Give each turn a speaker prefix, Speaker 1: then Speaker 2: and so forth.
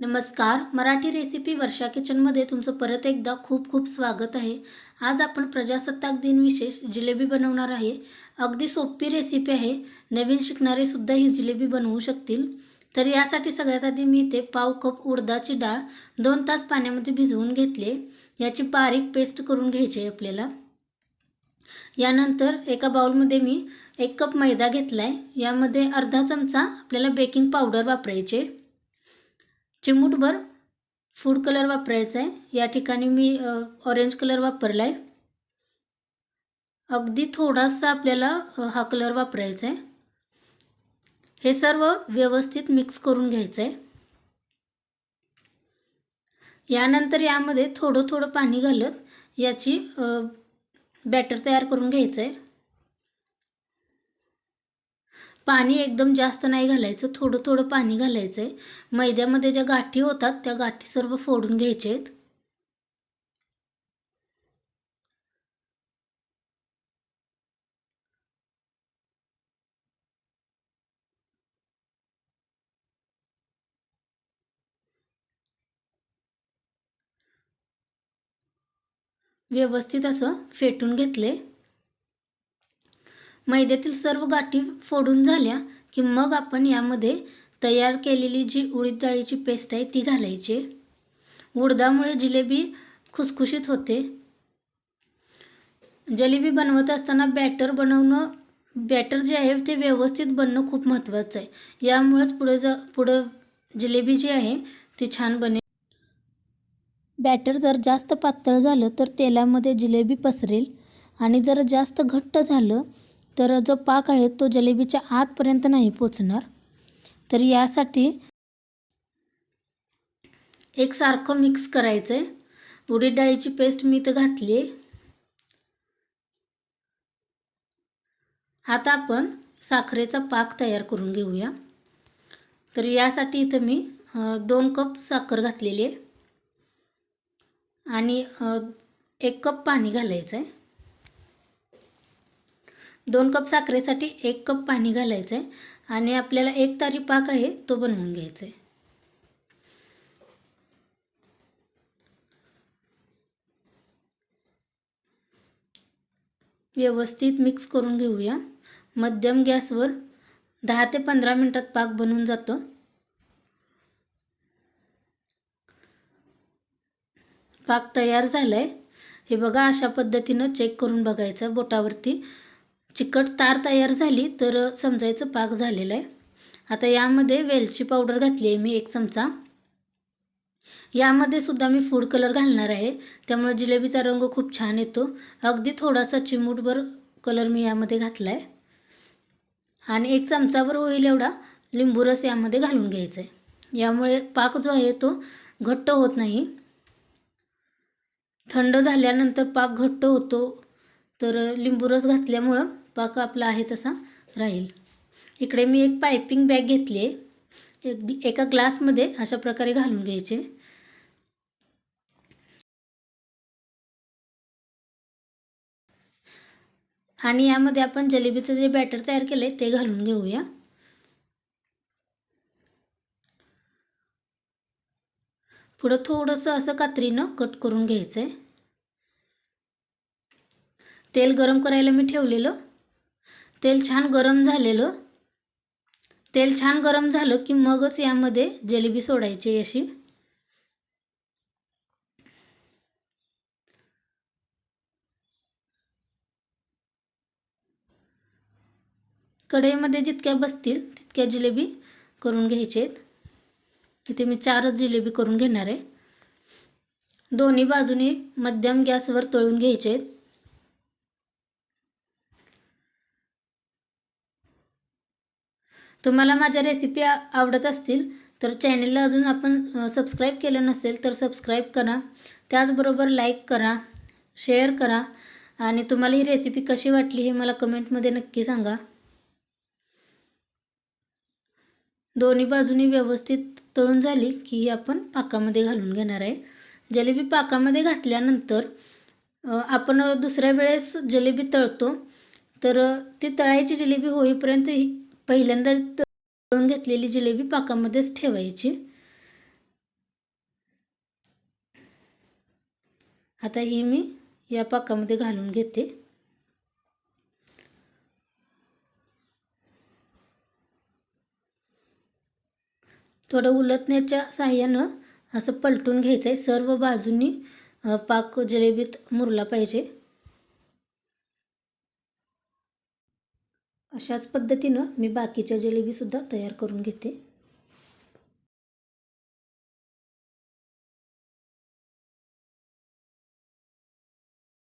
Speaker 1: नमस्कार. मराठी रेसिपी वर्षा किचनमध्ये तुमचं परत एकदा खूप खूप स्वागत आहे. आज आपण प्रजासत्ताक दिन विशेष जिलेबी बनवणार आहे. अगदी सोपी रेसिपी आहे. नवीन शिकणारे सुद्धा ही जिलेबी बनवू शकतील. तर यासाठी सगळ्यात आधी मी इथे पाव कप उडदाची डाळ दोन तास पाण्यामध्ये भिजवून घेतले. याची बारीक पेस्ट करून घ्यायची आहे आपल्याला. यानंतर एका बाउलमध्ये मी एक कप मैदा घेतला आहे यामध्ये अर्धा चमचा आपल्याला बेकिंग पावडर वापरायचे. चिमूटभर फूड कलर वापरायचा आहे. या ठिकाणी मी ऑरेंज कलर वापरला आहे अगदी थोडासा आपल्याला हा कलर वापरायचा आहे. हे सर्व व्यवस्थित मिक्स करून घ्यायचं आहे यानंतर यामध्ये थोडं थोडं पाणी घालत याची बॅटर तयार करून घ्यायचं आहे पाणी एकदम जास्त नाही घालायचं थोडं थोडं पाणी घालायचं आहे मैद्यामध्ये ज्या गाठी होतात त्या गाठी सर्व फोडून घ्यायचे आहेत व्यवस्थित असं फेटून घेतले मैद्यातील सर्व गाठी फोडून झाल्या की मग आपण यामध्ये तयार केलेली जी उडीद डाळीची पेस्ट आहे ती घालायची. उडदामुळे जिलेबी खुसखुशीत होते. जलेबी बनवत असताना बॅटर बनवणं बॅटर जे आहे ते व्यवस्थित बनणं खूप महत्त्वाचं आहे. यामुळेच पुढे ज पुढं जिलेबी जी आहे ती छान बनेल बॅटर जर जास्त पातळ झालं तर तेलामध्ये जिलेबी पसरेल आणि जर जास्त घट्ट झालं तर जो पाक आहे तो जलेबीच्या आतपर्यंत नाही पोचणार. तर यासाठी एकसारखं मिक्स करायचं आहे उडीद डाळीची पेस्ट मी इथं घातली आहे. आता आपण साखरेचा पाक तयार करून घेऊया. तर यासाठी इथं मी दोन कप साखर घातलेली आहे. आणि एक कप पाणी घालायचं आहे दोन कप साखरेसाठी एक कप पाणी घालायचं आहे आणि आपल्याला एक तारी पाक आहे तो बनवून घ्यायचा आहे व्यवस्थित मिक्स करून घेऊया. मध्यम गॅसवर दहा ते पंधरा मिनटात पाक बनून जातो. पाक तयार झाला आहे हे बघा अशा पद्धतीनं चेक करून बघायचं बोटावरती. चिकट तार तयार झाली तर समजायचं पाक झालेला आहे. आता यामध्ये वेलची पावडर घातली आहे मी एक चमचा. यामध्ये सुद्धा मी फूड कलर घालणार आहे. त्यामुळे जिलेबीचा रंग खूप छान येतो. अगदी थोडासा चिमूटभर कलर मी यामध्ये घातला आहे आणि एक चमचाभर होईल एवढा लिंबू रस यामध्ये घालून घ्यायचा आहे यामुळे पाक जो आहे तो घट्ट होत नाही. थंड झाल्यानंतर पाक घट्ट होतो. तर लिंबू रस घातल्यामुळं पाक आपला आहे तसा राहील. इकडे मी एक पायपिंग बॅग घेतली आहे. एक एका ग्लासमध्ये अशा प्रकारे घालून घ्यायचे. आणि यामध्ये आपण जलेबीचं जे बॅटर तयार केलं आहे ते घालून घेऊया. पुढं थोडंसं असं कात्रीनं कट करून घ्यायचं आहे तेल गरम करायला मी ठेवलेलं. तेल छान गरम झालेलं. तेल छान गरम झालं की मगच यामध्ये जलेबी सोडायची अशी. कढईमध्ये जितक्या बसतील तितक्या जिलेबी करून घ्यायचे आहेत. तिथे मी चारच जिलेबी करून घेणार आहे. दोन्ही बाजूनी मध्यम गॅसवर तळून घ्यायचे आहेत. तुम्हाला माझ्या रेसिपी आवडत असतील तर चॅनलला अजून आपण सबस्क्राईब केलं नसेल तर सबस्क्राईब करा. त्याचबरोबर लाईक करा शेअर करा. आणि तुम्हाला ही रेसिपी कशी वाटली हे मला कमेंटमध्ये नक्की सांगा. दोन्ही बाजूनी व्यवस्थित तळून झाली की ही आपण पाकामध्ये घालून घेणार आहे. जलेबी पाकामध्ये घातल्यानंतर आपण दुसऱ्या वेळेस जलेबी तळतो. तर ती तळायची जिलेबी होईपर्यंत ही पहिल्यांदा तळून घेतलेली जिलेबी पाकामध्येच ठेवायची. आता ही मी या पाकामध्ये घालून घेते. थोडं उलटण्याच्या साह्यानं असं पलटून घ्यायचं आहे सर्व बाजूनी पाक जिलेबीत मुरला पाहिजे. अशाच पद्धतीनं मी बाकीच्या जिलेबीसुद्धा तयार करून घेते.